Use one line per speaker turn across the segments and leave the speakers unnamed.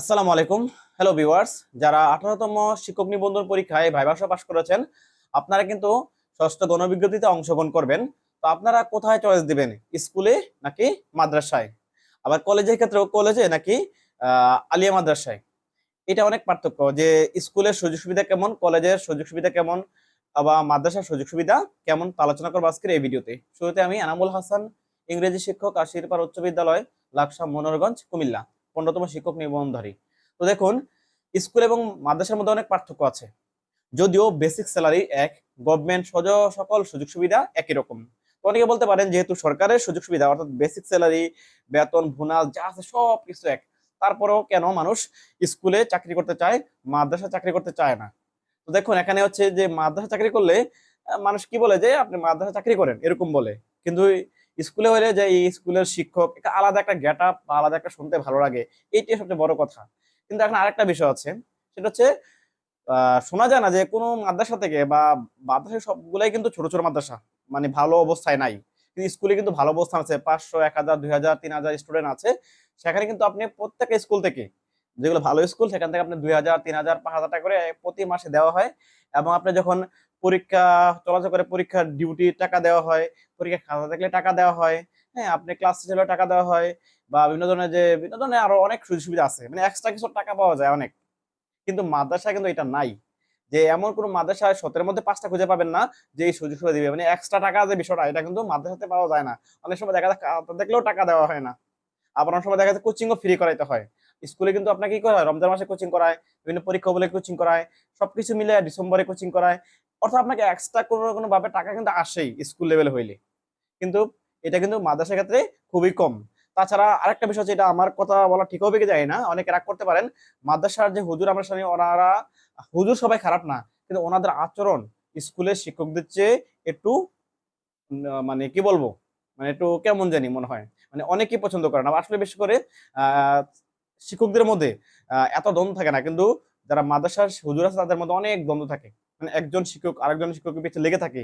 আসসালামু আলাইকুম। Hello viewers যারা আঠারোতম শিক্ষক নিবন্ধন পরীক্ষায় ভাইভাষা পাশ করেছেন, আপনারা কিন্তু ষষ্ঠ গণবিজ্ঞপ্তিতে অংশগ্রহণ করবেন। তো আপনারা কোথায় চয়েস দিবেন? স্কুলে নাকি মাদ্রাসায়? আবার কলেজের ক্ষেত্রেও কলেজে নাকি আলিয়া মাদ্রাসায়? এটা অনেক পার্থক্য যে স্কুলের সুযোগ সুবিধা কেমন, কলেজের সুযোগ সুবিধা কেমন বা মাদ্রাসার সুযোগ সুবিধা কেমন, তা আলোচনা করব আজকের এই ভিডিওতে। শুরুতে আমি আনামুল হাসান, ইংরেজি শিক্ষক আশিরপার উচ্চ বিদ্যালয়, লাকসা, মনোরগঞ্জ, কুমিল্লা। পনেরোতম শিক্ষক নিবন্ধনধারী। তো দেখুন, স্কুল এবং মাদ্রাসার মধ্যে অনেক পার্থক্য আছে। যদিও বেসিক স্যালারি এক গভর্নমেন্ট সজ সকল সুযোগ সুবিধা একই রকম। অনেকে বলতে পারেন, যেহেতু সরকারের সুযোগ সুবিধা, অর্থাৎ বেসিক স্যালারি বেতন, ভুনাল, যা আছে সব কিছু এক। তারপরেও কেন মানুষ স্কুলে চাকরি করতে চায়, মাদ্রাসা চাকরি করতে চায় না? তো দেখুন, এখানে হচ্ছে যে মাদ্রাসা চাকরি করলে মানুষ কি বলে যে, আপনি মাদ্রাসা চাকরি করেন, এরকম বলে। কিন্তু স্কুলে হলে যে এই স্কুলের শিক্ষক, একটা আলাদা একটা গেট আপ আলাদা একটা শুনতে ভালো লাগে, এইটাই সবচেয়ে বড় কথা। কিন্তু এখন আরেকটা বিষয় আছে, সেটা হচ্ছে শোনা যায় না যে কোনো মাদ্রাসা থেকে বা মাদ্রাসা সবগুলাই কিন্তু ছোট ছোট মাদ্রাসা মানে ভালো অবস্থায় নাই। কিন্তু স্কুলে কিন্তু ভালো অবস্থান আছে, পাঁচশো, এক হাজার, দুই হাজার, তিন হাজার স্টুডেন্ট আছে। সেখানে কিন্তু আপনি প্রত্যেকটা স্কুল থেকে, যেগুলো ভালো স্কুল, সেখান থেকে আপনি দুই হাজার, তিন হাজার, পাঁচ হাজার টাকা করে প্রতি মাসে দেওয়া হয়। এবং আপনি যখন পরীক্ষা চলাচল করে পরীক্ষার ডিউটি টাকা দেওয়া হয়, পরীক্ষা খাতা থাকলে টাকা দেওয়া হয় হ্যাঁ আপনি ক্লাস ছেলেও টাকা দেওয়া হয়, বা বিভিন্ন ধরনের যে, বিভিন্ন ধরনের আরও অনেক সুযোগ সুবিধা আছে মানে এক্সট্রা কিছু টাকা পাওয়া যায় অনেক। কিন্তু মাদ্রাসা কিন্তু এটা নাই, যে এমন কোনো মাদ্রাসায় সতের মধ্যে পাঁচটা খুঁজে পাবেন না, যে এই সুযোগ সুবিধা দিবে মানে এক্সট্রা টাকা যে বিষয়টা, এটা কিন্তু মাদ্রাসাতে পাওয়া যায় না। অনেক সময় দেখা যায় দেখলেও টাকা দেওয়া হয় না। আবার অনেক সময় দেখা যায় কোচিংও ফ্রি করাইতে হয়। স্কুলে কিন্তু আপনাকে কি করা হয় রমজান মাসে কোচিং করায়, বিভিন্ন পরীক্ষা বলে কোচিং করায়, সবকিছু মিলে ডিসেম্বরে কোচিং করায়। অর্থাৎ আপনাকে এক্সট্রা কোনো কোনো ভাবে টাকা কিন্তু আসেই স্কুল লেভেলে হইলে। কিন্তু এটা কিন্তু মাদ্রাসার ক্ষেত্রে খুবই কম। তাছাড়া আরেকটা বিষয় হচ্ছে এটা আমার কথা বলা ঠিক হবে কি যায় না, অনেকে রাগ করতে পারেন। মাদ্রাসার যে হুজুর আমরা শুনি, ওনারা হুজুর সবাই খারাপ না, কিন্তু ওনাদের আচরণ স্কুলের শিক্ষকদের চেয়ে একটু মানে কি বলব? মানে একটু কেমন জানি মনে হয়। মানে অনেকেই পছন্দ করে না। আসলে বেশি করে শিক্ষকদের মধ্যে এত দ্বন্দ্ব থাকে না। কিন্তু যারা মাদ্রাসার হুজুর আছে, তাদের মধ্যে অনেক দ্বন্দ্ব থাকে। মানে একজন শিক্ষক আরেকজন শিক্ষকের পিছিয়ে লেগে থাকে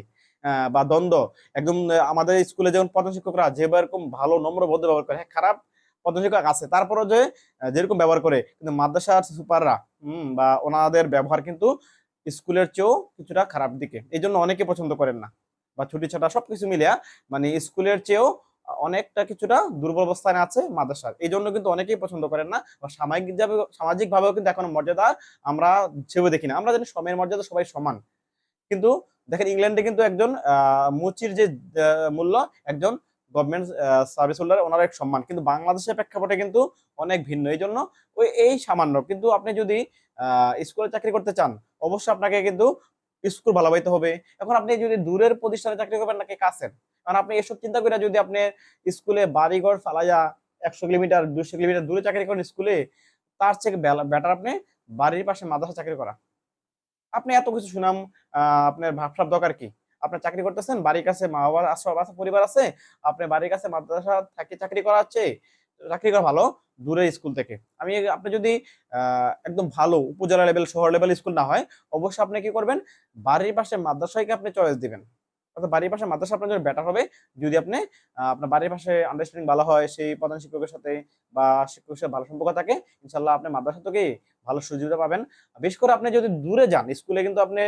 বা দ্বন্দ্ব। একদম আমাদের স্কুলে যেমন প্রধান শিক্ষকরা যে এরকম ভালো নম্র ভদ্র ব্যবহার করে হ্যাঁ খারাপ প্রধান শিক্ষক আছে, তারপরও যে যেরকম ব্যবহার করে, কিন্তু মাদ্রাসার সুপাররা, হম, বা ওনাদের ব্যবহার কিন্তু স্কুলের চেয়েও কিছুটা খারাপ দিকে। এই জন্য অনেকে পছন্দ করেন না, বা ছুটি ছাটা সবকিছু মিলিয়া মানে স্কুলের চেয়েও অনেকটা কিছুটা দুর্বল অবস্থানে আছে মাদ্রাসার। এই জন্য কিন্তু অনেকেই পছন্দ করেন না বা সামাজিক সামাজিক ভাবেও কিন্তু এখন মর্যাদা আমরা ছেবে দেখি না। আমরা জানি সময়ের মর্যাদা সবাই সমান। কিন্তু দেখেন ইংল্যান্ডে কিন্তু একজন মুচির যে মূল্য, একজন গভর্নমেন্ট সার্ভিস হোল্ডার ওনার এক সম্মান। কিন্তু বাংলাদেশের প্রেক্ষাপটে কিন্তু অনেক ভিন্ন। এই জন্য ওই, এই সামান্য। কিন্তু আপনি যদি স্কুলে চাকরি করতে চান, অবশ্যই আপনাকে কিন্তু স্কুল ভালো পাইতে হবে। এখন আপনি যদি দূরের প্রতিষ্ঠানে চাকরি করবেন নাকি কাছের? কারণ আপনি এসব চিন্তা করে যদি আপনি স্কুলে বাড়িঘর ফালাইয়া একশো কিলোমিটার দুশো কিলোমিটার দূরে চাকরি করেন স্কুলে, তার চেয়ে বেটার আপনি বাড়ির পাশে মাদ্রাসা চাকরি করা। আপনি এত কিছু শুনাম আপনার ভাবসাব দরকার কি? আপনি চাকরি করতেছেন, বাড়ির কাছে মা বাবার আশ্রয় আছে, পরিবার আছে, আপনি বাড়ির কাছে মাদ্রাসা থাকি চাকরি করা হচ্ছে চাকরি করা ভালো। দূরে স্কুল থেকে। আমি আপনি যদি একদম ভালো উপজেলা লেভেল শহর লেভেল স্কুল না হয়, অবশ্যই আপনি কি করবেন? বাড়ির পাশে মাদ্রাসাকে আপনি চয়েস দিবেন। অর্থাৎ বাড়ির পাশে মাদ্রাসা আপনার জন্য বেটার হবে যদি আপনি আপনার বাড়ির পাশে আন্ডারস্ট্যান্ডিং ভালো হয়, সেই প্রধান শিক্ষকের সাথে বা শিক্ষকের সাথে ভালো সম্পর্ক থাকে ইনশাল্লাহ আপনি মাদ্রাসা থেকে ভালো সুযোগটা পাবেন। বিশেষ করে আপনি যদি দূরে যান, স্কুলে কিন্তু আপনি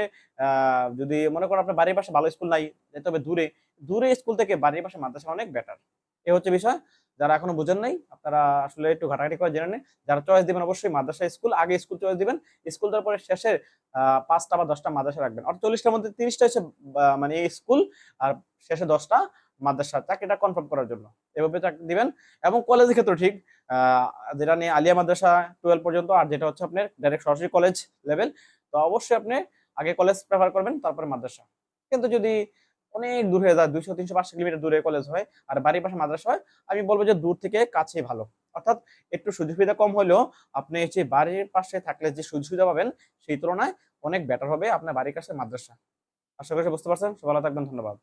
যদি মনে করেন আপনার বাড়ির পাশে ভালো স্কুল নাই যেতে হবে দূরে দূরে স্কুল থেকে বাড়ির পাশে মাদ্রাসা অনেক বেটার এ হচ্ছে বিষয়। যারা এখনও বুঝেন নাই, আপনারা আসলে একটু ঘাটাঘাটি করে জেনে নেন। যারা চয়েস দিবেন অবশ্যই মাদ্রাসা স্কুল আগে স্কুল চয়েস দিবেন। স্কুল তারপরে শেষে পাঁচটা বা দশটা মাদ্রাসা রাখবেন। অর্থাৎ চল্লিশটার মধ্যে তিরিশটা হচ্ছে মানে স্কুল আর শেষে দশটা মাদ্রাসা। চাকরিটা কনফার্ম করার জন্য। এভাবে চাকরি দিবেন। এবং কলেজের ক্ষেত্রে ঠিক যেটা নিয়ে আলিয়া মাদ্রাসা টুয়েলভ পর্যন্ত, আর যেটা হচ্ছে আপনার ডাইরেক্ট সরাসরি কলেজ লেভেল তো অবশ্যই আপনি আগে কলেজ প্রেফার করবেন, তারপরে মাদ্রাসা। কিন্তু যদি অনেক দূর হয়ে যায়, দুইশো, তিনশো, পাঁচশো কিলোমিটার দূরে কলেজ হয়, আর বাড়ির পাশে মাদ্রাসা হয়, আমি বলব যে দূর থেকে কাছে ভালো। অর্থাৎ একটু সুযোগ সুবিধা কম হলেও আপনি যে বাড়ির পাশে থাকলে যে সুযোগ সুবিধা পাবেন, সেই তুলনায় অনেক বেটার হবে আপনার বাড়ির কাছে মাদ্রাসা। আশা করি বুঝতে পারছেন ভালো থাকবেন, ধন্যবাদ।